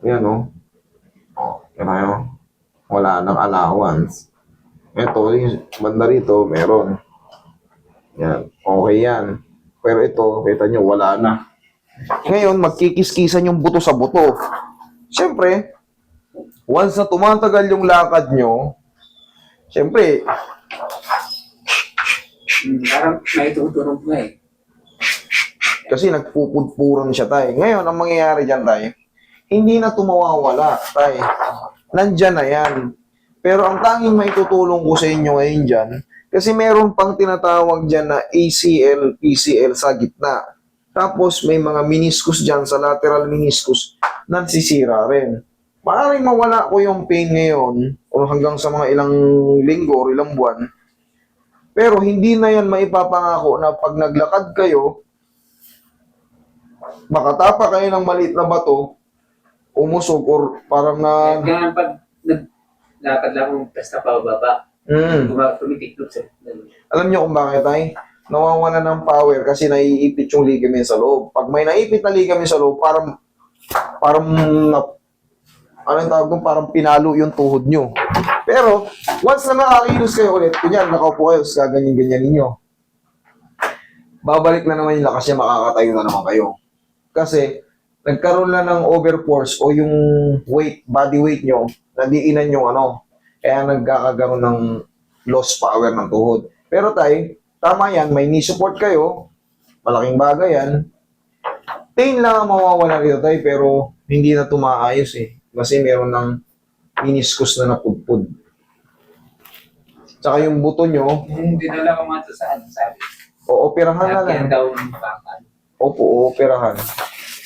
Yan o. Oh, tayo. Wala nang allowance. Ito, yung banda rito, meron. Yan. Okay yan. Pero ito, kita nyo, wala na. Ngayon, magkikiskisan yung buto sa buto. Siyempre, once na tumatagal yung lakad nyo, siyempre, parang may tuturog nga eh. Kasi nagpupudpuran siya, tay. Ngayon, ang mangyayari dyan, tay, hindi na tumawawala, tay. Nandyan na yan. Pero ang tanging may tutulong ko sa inyo ngayon dyan, kasi meron pang tinatawag dyan na ACL, PCL sa gitna. Tapos may mga meniscus dyan sa lateral meniscus na sisira rin. Maaaring mawala ko yung pain ngayon o hanggang sa mga ilang linggo o ilang buwan. Pero hindi na yan maipapangako na pag naglakad kayo, makatapa kayo ng maliit na bato, umusog or parang na... Kahit nga pag naglakad lang akong pesta pa baba, Mm. Tumitiklop sa. Alam niyo kung bakit ay? Nawawala ng power kasi naiipit yung ligament sa loob. Pag may naipit na ligament sa loob, parang parang na, ano yung tawag doon? Parang pinalo yung tuhod nyo. Pero, once na makakilos kayo ulit, kunyari, nakaupo kayo, tapos gaganyan-ganyan ninyo. Babalik na naman yung lakas niya, makakatayo na naman kayo. Kasi, nagkaroon na ng overforce o yung weight, body weight nyo, nadiinan yung ano, kaya nagkakagaroon ng lost power ng tuhod. Pero tay, tama yan, may knee support kayo, malaking bagay yan. Pain lang ang mawawala rito tay, pero hindi na tumaayos eh. Kasi meron ng meniscus na napudpud. Tsaka yung buto nyo, Yung dinala ko nga to saan, sabi. ooperahan na lang. Lagyan daw ng bakal. Opo, ooperahan.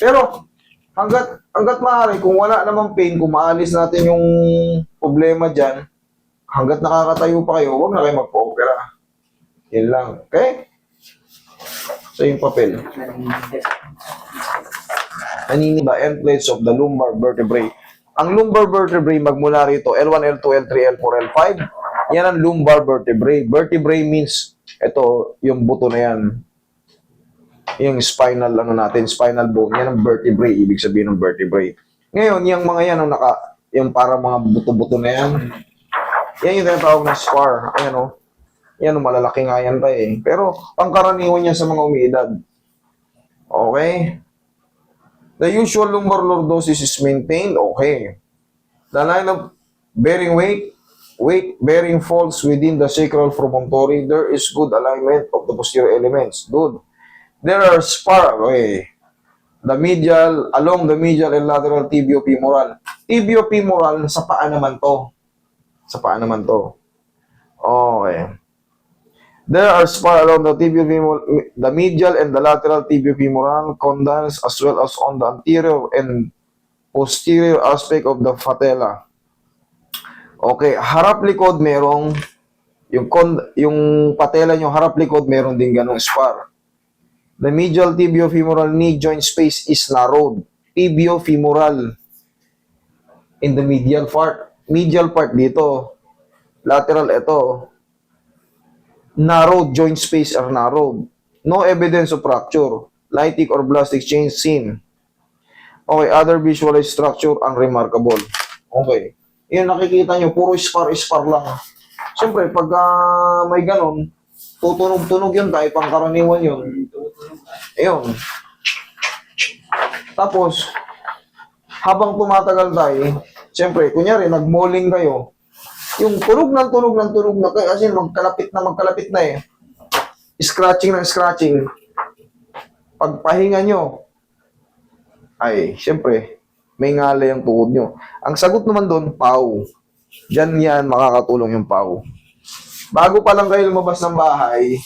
Pero, hanggat, hanggat maaari, kung wala namang pain, kung maalis natin yung problema dyan, hanggat nakakatayo pa kayo, huwag na kayo magpa-opera. Yan lang. Okay? So, yung papel. Naniniba, end plates of the lumbar vertebrae. Ang lumbar vertebrae, magmula rito, L1, L2, L3, L4, L5, yan ang lumbar vertebrae. Vertebrae means, ito, yung buto na yan, yung spinal ano natin, spinal bone, yan ang vertebrae, ibig sabihin ng vertebrae. Ngayon, yung mga yan, ang naka, yung para mga buto-buto na yan, yan yung tinatawag na spar. Ayan o. Yan, oh, malalaki nga yan tayo eh. Pero, pangkaraniwan yan sa mga umiidad. Okay? The usual lumbar lordosis is maintained. Okay. The line of bearing weight, weight bearing falls within the sacral promontory. There is good alignment of the posterior elements. Good. There are spar, okay. The medial, along the medial and lateral tibiofemoral. Tibiofemoral, sa paa naman to. Sa paa naman to. Okay. There are spar along the tibiofemoral, the medial and the lateral tibiofemoral condyles as well as on the anterior and posterior aspect of the patella. Okay, harap likod merong yung yung patella nyo harap likod meron din ganong spar. The medial tibiofemoral knee joint space is narrowed. Tibiofemoral in the medial part. Medial part dito. Lateral ito. Narrowed joint space are narrowed. No evidence of fracture. Lytic or blastic change seen. Okay, other visualized structure unremarkable. Okay. Yan nakikita nyo, puro spar-spar lang. Siyempre, pag ah, may ganon, tutunog-tunog yun tayo, pangkaraniwan yun. Ayun. Tapos, habang tumatagal tayo, siyempre, kunyari, nag-malling kayo, yung tunog ng tunog ng tunog na kayo, kasi magkalapit na magkalapit na eh. Scratching ng scratching. Pagpahinga nyo, ay, siyempre, may ngalay ang tuhod nyo. Ang sagot naman doon, pau. Diyan yan, makakatulong yung pau. Bago pa lang kayo lumabas ng bahay,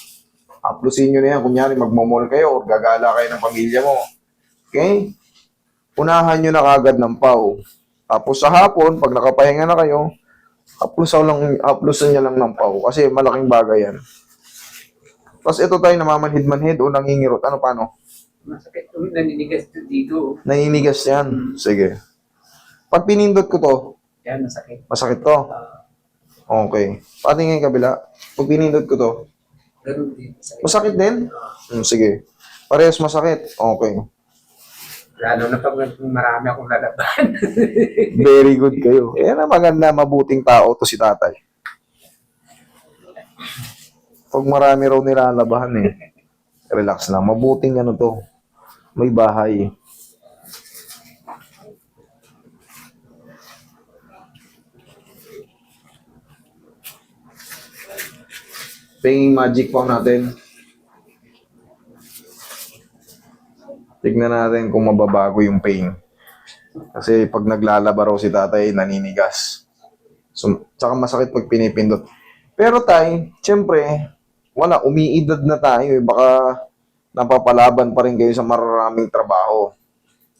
Aplusin nyo na yan. Kunyari, magmamall kayo or gagala kayo ng pamilya mo. Okay? Unahan nyo na kagad ng pau. Tapos sa hapon, pag nakapahinga na kayo, aplusan lang, aplusan nyo lang ng pau. Kasi malaking bagay yan. Tapos ito tayo namamanhid-manhid o nangingirot. Ano paano? Masakit. Uy, naninigas to dito. Naninigas yan. Sige. Pag pinindot ko to, Yan, masakit. masakit to. Ah, Okay. Pati nga yung kabila. Pag pinindot ko to, ganun din. Masakit. masakit din? Hmm, sige. Parehas masakit. Okay. Lalo na pag marami akong lalaban. Very good kayo. Yan ang maganda, mabuting tao to si tatay. Pag marami raw nilalabahan eh. Relax lang. Mabuting ano to. May bahay. Pinging magic po natin. Tignan natin kung mababago yung ping. Kasi pag naglalaba raw si tatay, naninigas. So, tsaka masakit pag pinipindot. Pero tay, syempre, wala, umiidad na tayo eh. Baka napapalaban pa rin kayo sa maraming trabaho.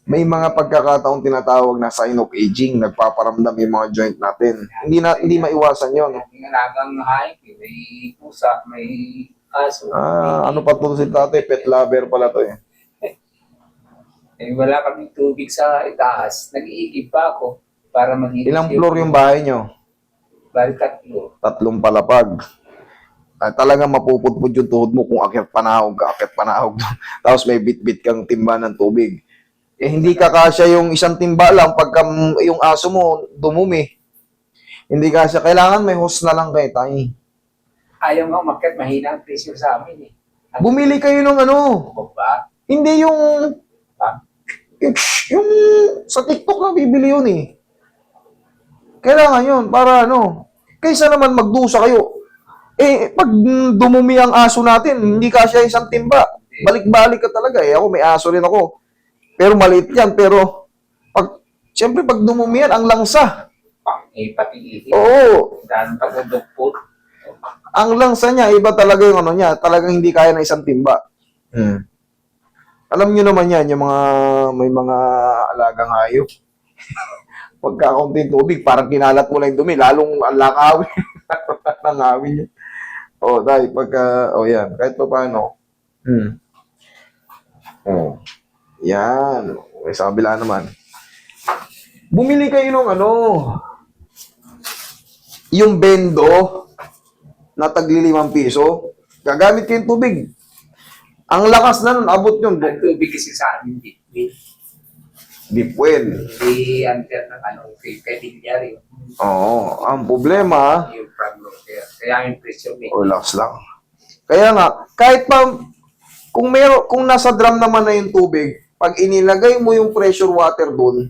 May mga pagkakataon tinatawag na sign of aging, nagpaparamdam yung mga joint natin. Hindi na hindi maiwasan 'yon. Yung alagang hayop, eh, may pusa, may aso. Ah, ano pa to si tatay, pet lover pala to eh. Eh, wala kaming tubig sa itaas. Nag-iigib pa ako para mag Ilang floor yung bahay nyo? Bali tatlo. tatlong palapag. At talagang mapupudpud yung tuhod mo kung akyat panahog ka, akyat panahog. Tapos may bit-bit kang timba ng tubig. Eh, hindi ka kasya yung isang timba lang pagka yung aso mo dumumi. Hindi kasya. Kailangan may host na lang kayo, tay. Ayaw nga umakyat, mahina ang pressure sa amin eh. Ang Bumili kayo ng ano. ba? Hindi yung... Ha? Yung, yung sa TikTok na bibili yun eh. Kailangan yun para ano. Kaysa naman magdusa kayo. Eh, pag dumumi ang aso natin, hindi kasya isang timba. Balik-balik ka talaga eh. Ako may aso rin ako. Pero maliit yan. Pero, pag, siyempre pag dumumi yan, ang langsa. Pang eh, pati ihi. Oo. Dahil pagdugpot. Ang langsa niya, iba talaga yung ano niya. Talagang hindi kaya ng isang timba. Hmm. Alam niyo naman yan, yung mga, may mga alagang hayop. Pagka konting tubig, parang kinalat mo lang yung dumi, lalong ang langawin. Langawin yun. O, oh, dahil pagka, o oh, yan, kahit pa paano. Hmm. Oh. Yan. Sa kabila naman. Bumili kayo ng ano, yung bendo na tagli limang piso, gagamit kayong tubig. Ang lakas na nun, abot yun. Ang tubig kasi sa amin, di, di, Deep well. di under ng ano, kay Bilyari. Oo. Ang problema, Yung problem kaya. Kaya yung pressure may relax lang. Kaya nga, kahit pa, kung meron, kung nasa drum naman na yung tubig, pag inilagay mo yung pressure water doon,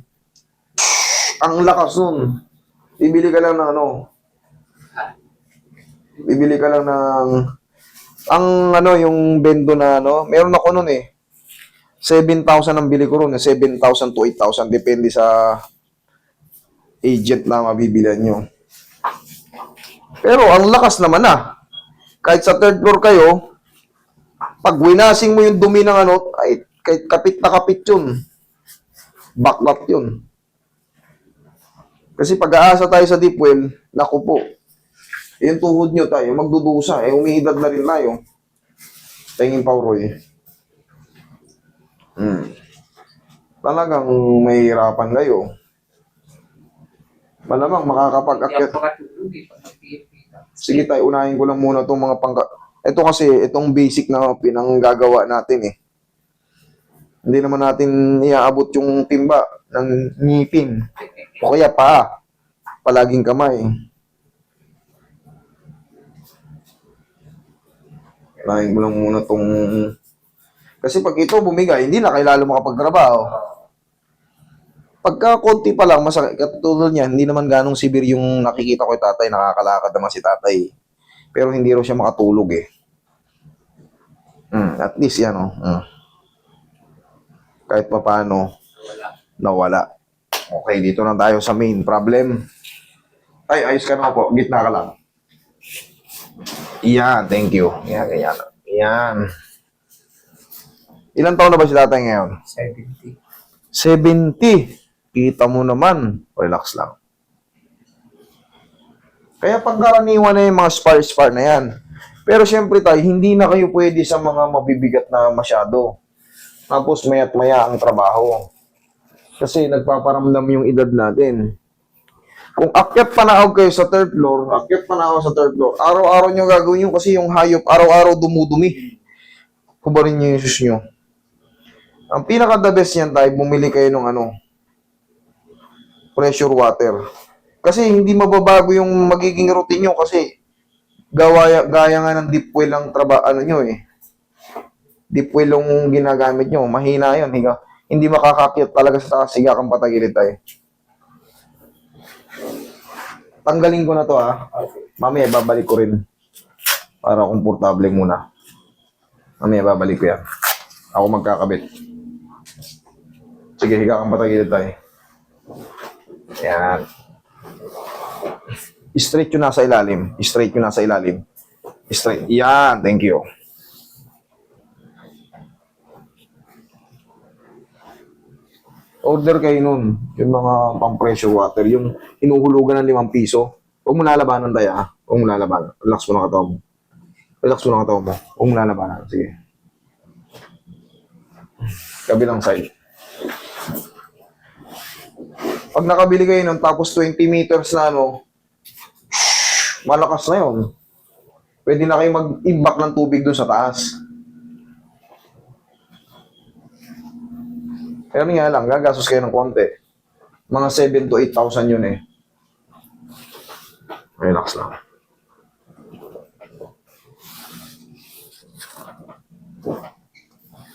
ang lakas nun. Bibili ka lang ng ano, bibili ka lang ng, ang ano, yung bendo na ano, meron ako nun eh. 7,000 ang bili ko eh. 7,000 to 8,000, depende sa agent na mabibilan nyo. Pero ang lakas naman na. Kahit sa third floor kayo, pag winasing mo yung dumi ng ano, ay kapit na kapit yun. Baklat yun. Kasi pag-aasa tayo sa deep well, naku po, yung tuhod nyo tayo, magdudusa, eh umiidad na rin tayo. Tingin pa, Roy. Hmm. Talagang mahihirapan kayo. Malamang makakapag-akyat. Sige tayo, unahin ko lang muna itong mga pangka... Ito kasi, itong basic na pinanggagawa natin eh. Hindi naman natin iaabot yung timba ng ngipin. O kaya pa, palaging kamay. Unahin ko lang muna itong... Kasi pag ito bumigay, hindi na kailangan makapagtrabaho. Pagka konti pa lang, masakit. Katulad niya, hindi naman ganong severe yung nakikita ko kay tatay. Nakakalakad naman si tatay. Pero hindi raw siya makatulog eh. Mm, at least yan oh. Mm. Kahit pa paano, Wala. nawala. Okay, dito na tayo sa main problem. Ay, ayos ka na po. Gitna ka lang. Yan, thank you. Yan, ganyan. Yan. Ilan taon na ba si tatay ngayon? 70. 70. Kita mo naman. Relax lang. Kaya pagkaraniwan na yung mga spar-spar na yan. Pero syempre tayo, hindi na kayo pwede sa mga mabibigat na masyado. Tapos maya't maya ang trabaho. Kasi nagpaparamdam yung edad natin. Kung akyat panahog kayo sa third floor, akyat panahog sa third floor, araw-araw nyo gagawin yun kasi yung hayop, araw-araw dumudumi. Kubarin nyo yung sus nyo. Ang pinaka the best niyan tayo, bumili kayo ng ano, pressure water. Kasi hindi mababago yung magiging routine nyo kasi gawa, gaya nga ng deep well ang traba, ano nyo eh. Deep yung ginagamit nyo. Mahina yun. Higa. Hindi makakakit talaga sa taas. Higa kang patagilid tayo. Tanggalin ko na to ah. Mamaya babalik ko rin. Para komportable muna. Mamaya babalik ko yan. Ako magkakabit. Sige, higa kang patagilid tayo. Yan. Straight yung nasa ilalim. Straight yung nasa ilalim. Straight. Yan. Thank you. Order kayo nun. Yung mga pang-pressure water. Yung inuhulugan ng limang piso. Huwag mo lalabanan tayo ah. Huwag mo lalabanan. Relax mo lang katawan mo. Relax mo lang katawan mo. Huwag mo lalabanan. Sige. Kabilang side. Pag nakabili kayo nun, tapos 20 meters na ano, malakas na yun. Pwede na kayo mag-imbak ng tubig doon sa taas. Pero nga lang, gagastos kayo ng konti. Mga 7 to 8,000 yun eh. Relax lang.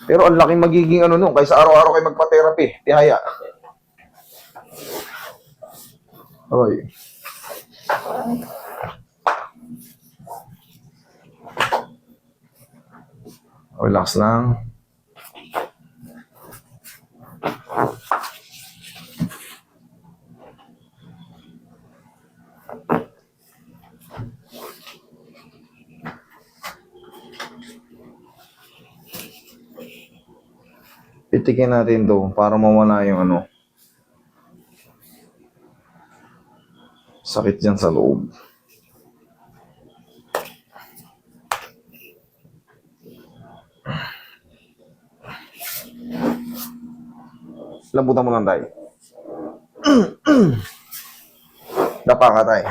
Pero ang laking magiging ano nun, kaysa araw-araw kayo magpa-therapy. Tihaya. Oy. Relax lang. Pitikin natin to para mawala yung ano. Sakit dyan sa loob. Lambutan mo lang tayo. Dapa ka tayo.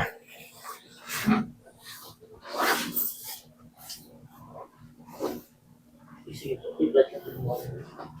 Okay lang kayo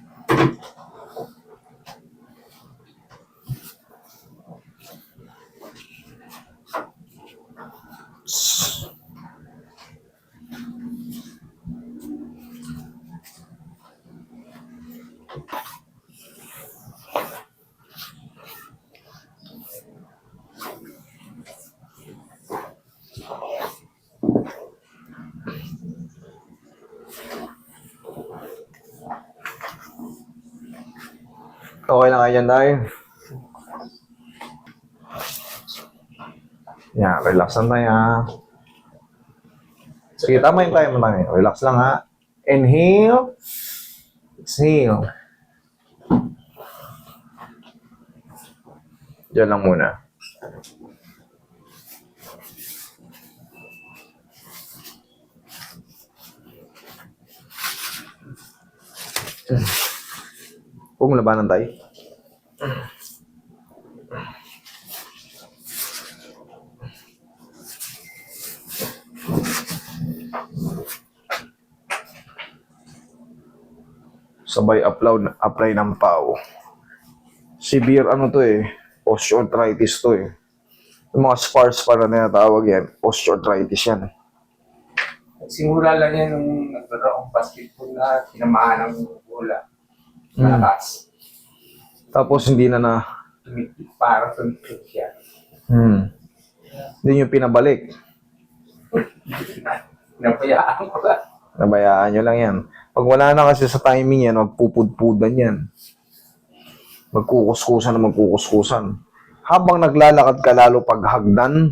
dyan tayo. Yan, relax lang tayo ha. Sige, tama yung tayo mo tayo. Relax lang ha. Inhale. Exhale. Diyan lang muna. Mo labanan tayo. Sabay upload, apply ng PAO. Severe ano to eh, osteoarthritis to eh. Yung mga spars para na natawag yan, osteoarthritis yan. Simula lang yan nung nagkaroon akong basketball na tinamaan ng bola. Mm. Malakas. Tapos hindi na na, parang tumikit siya. hmm, hindi nyo pinabalik. Napayaan ko ba? Nabayaan nyo lang yan. Pag wala na kasi sa timing yan, magpupudpudan yan. Magkukuskusan na magkukuskusan. Habang naglalakad ka lalo pag hagdan,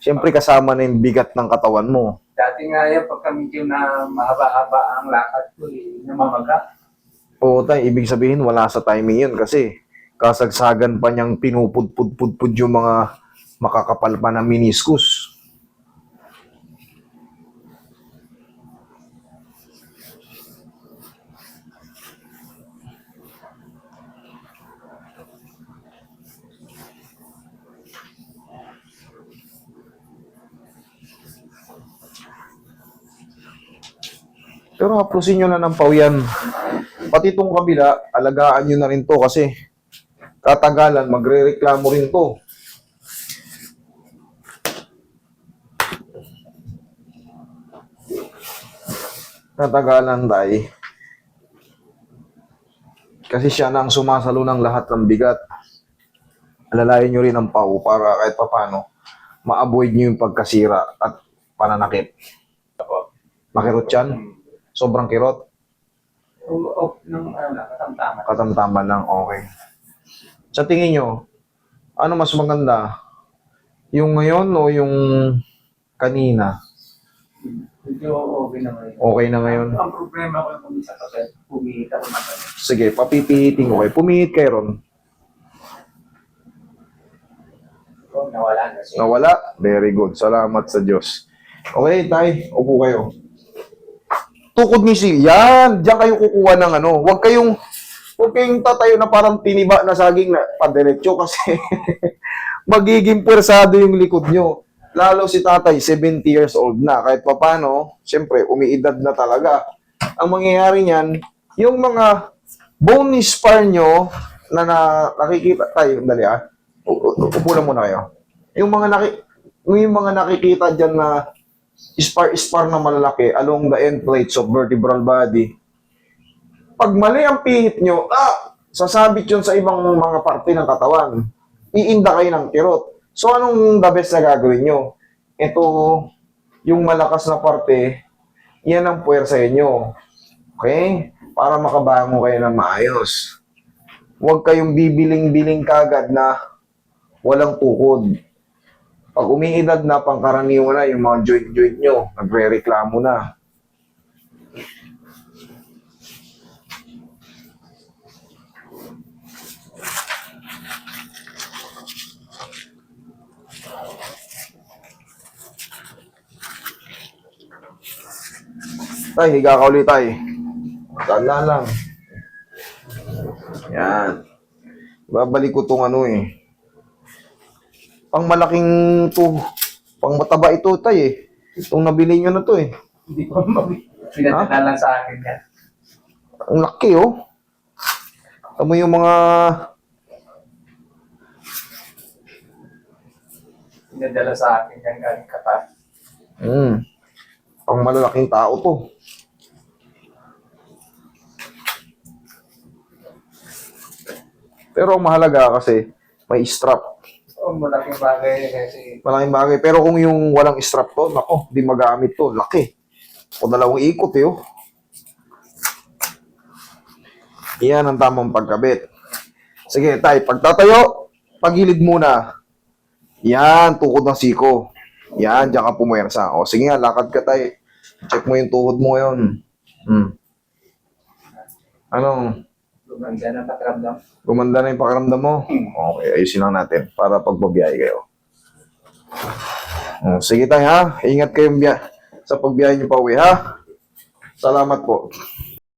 siyempre kasama na yung bigat ng katawan mo. Dati nga yan, pagka medyo na mahaba-haba ang lakad ko, eh, namamaga. Oo tay, ibig sabihin wala sa timing yun kasi kasagsagan pa niyang pinupudpudpudpud yung mga makakapal pa na meniscus. Pero haplusin nyo na ng pawian. Pati itong kabila, alagaan nyo na rin to kasi katagalan, magre-reklamo rin to. Katagalan, tay. Kasi siya na ang sumasalo ng lahat ng bigat. Alalayan nyo rin ang pau para kahit papano ma-avoid nyo yung pagkasira at pananakit. Makirot yan? Sobrang kirot? Off ng ano, katamtaman. Katamtaman lang, okay. Sa tingin nyo, ano mas maganda? Yung ngayon o yung kanina? Medyo okay naman yun. Okay na ngayon. Ang problema ko yung kumisa kasi pumihit ako na kami. Sige, papipihitin ko kayo. Pumihit kayo ron. Nawala na siya. Nawala? Very good. Salamat sa Diyos. Okay, tay. Upo kayo. Tukod misil. Yan. Diyan kayo kukuha ng ano. Huwag kayong Huwag kayong tatayo na parang tiniba na saging na padiretso kasi magiging pwersado yung likod nyo. Lalo si tatay, 70 years old na. Kahit papano, siyempre, umiidad na talaga. Ang mangyayari niyan, yung mga bone spar nyo na, na nakikita, tayo, dali ah. Upo na muna kayo. Yung mga naki, yung mga nakikita dyan na spar-spar na malalaki along the end plates of vertebral body, pag mali ang pihit nyo, ah, sasabit yun sa ibang mga parte ng katawan. Iinda kayo ng kirot. So, anong the best na gagawin nyo? Ito, yung malakas na parte, yan ang puwersa inyo. Okay? Para makabango kayo ng maayos. Huwag kayong bibiling-biling kagad na walang tukod. Pag umiidad na, pangkaraniwan na yung mga joint-joint nyo, nagre-reklamo na. Tay, higa ka ulit, tay. Tala lang. Yan. Babalik ko tong ano eh. Pang malaking to. Pang mataba ito, tay eh. Itong nabili nyo na to eh. Hindi ko mabi. Pinadala lang sa akin yan. Ang laki oh. Tamo yung mga... Pinadala sa akin yan galing Qatar. Hmm. Pang malalaking tao to. Pero ang mahalaga kasi may strap. Oh, malaking bagay kasi Malaking bagay. Pero kung yung walang strap to, nako, di magamit to. Laki. O dalawang ikot eh, oh. Yan ang tamang pagkabit. Sige, tay, pagtatayo, pagilid muna. Yan, tukod ng siko. Yan, diyan ka pumuwersa. O, sige nga, lakad ka, tay. Check mo yung tuhod mo ngayon. Hmm. Anong, gumanda na pakiramdam. gumanda na yung pakiramdam mo? Okay, ayusin lang natin para pagbabiyahe kayo. Oh, sige tayo ha. Ingat kayong biya sa pagbiyahe niyo pa uwi ha. Salamat po.